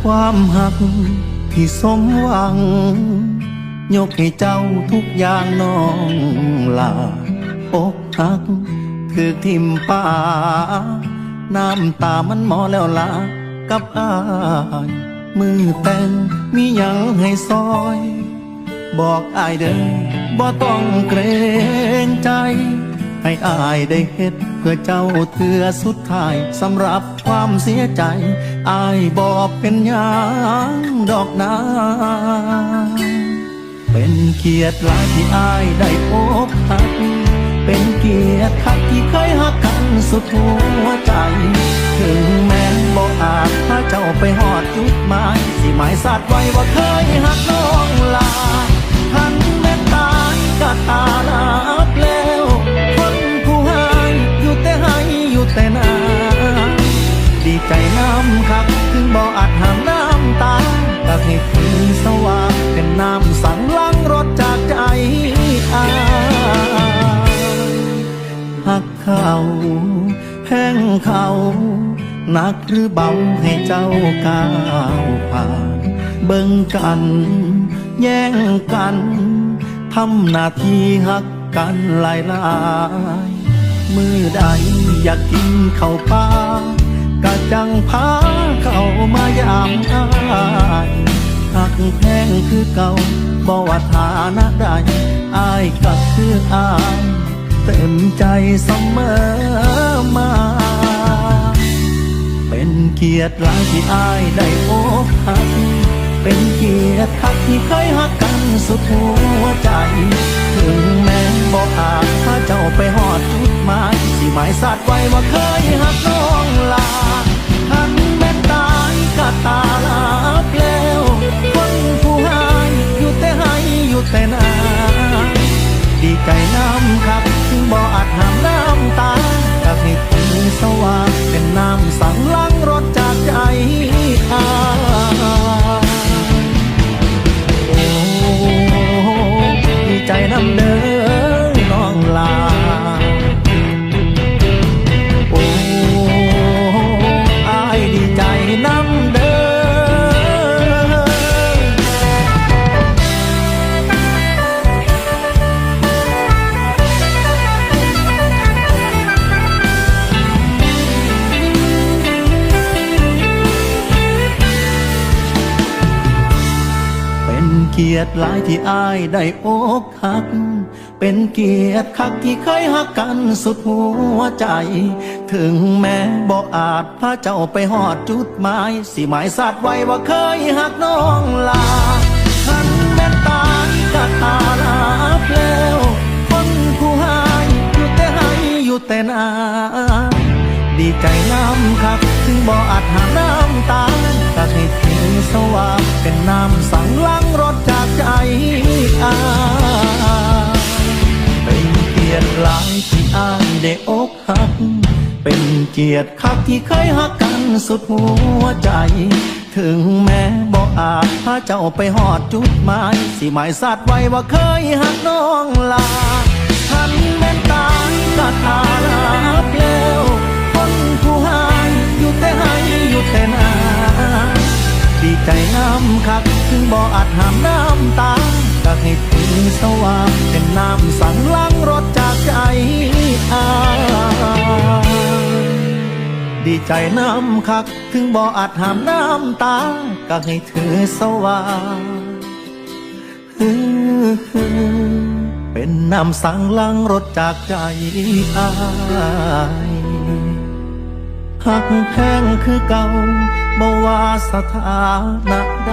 ความหักที่สมหวัง ยกให้เจ้าทุกอย่างน้องลาอกหักถือทิมป่า น้ำตามันหมอแล้วลากับอาย มือแต่งมียังให้ซอย บอกอายเด้อบ่ต้องเกรงใจ ให้อายได้เฮ็ดเพื่อเจ้าเถือสุดท้ายสำหรับความเสียใจ อายบอกเป็นยังดอกนา เป็นเกียรติลายที่อายได้พบหัก เป็นเกียรติคักที่เคยหักกันสุดหัวใจ ถึงแม้บ่อาจพาเจ้าไปหอดจุดหมาย สิหมายสัตว์ไว้ว่าเคยหักน้องลา แพงเขาหนักหรือเบาให้เจ้าก้าวผ่านเบิ่งกัน แย่งกันทำหน้าที่หักกันหลายลายมือใดอยากกินเข้าปลากะจังพาเข้ามายามอายหักแพงคือเก่าบ่ว่าฐานะใดอายก็คืออาย เต็มใจเสมอมา เป็นเกียรติหลายที่อายได้พบหัก เป็นเกียรติหักที่เคยหักกันสุดหัวใจ ถึงแม้บอกอาจถ้าเจ้าไปหอดจุดหมาย สิหมายสัตว์ไว้ว่าเคยหักน้องลา กียรติหลายที่อายได้อกหัก เป็นเกียรติคักที่เคยหักกันสุดหัวใจ ถึงแม้บ่อาจพาเจ้าไปหอดจุดหมาย สิหมายสัตว์ไว้ว่าเคยหักน้องลาทันแม่ตายก็ตาลาแล้ว คนผู้ให้อยู่แต่ให้อยู่แต่นาดีใจน้ำครับถึงบ่อาจหาน้ำตาก็ให้ สว่างเป็นน้ำสั่งล้างรถจากใจอาเป็นเกียรติหลายที่อายได้อกหัก เป็นเกียรติคักที่เคยหักกันสุดหัวใจ ถึงแม้บ่อาจพาเจ้าไปหอดจุดหมาย สิหมายสัตว์ไว้ว่าเคยหักน้องลา ทันแม่นตายก็ตาลา ห้ามน้ำตาก็ให้ถึงสว่างเป็นน้ำสั่งล้างรถจากใจอาดีใจน้ำคัก ถึงบ่อาจห้ามน้ำตาก็ให้ถือสว่างเป็นน้ำสั่งล้างรถจากใจอายหักแพงคือเก่าบ่ว่าสถานะใด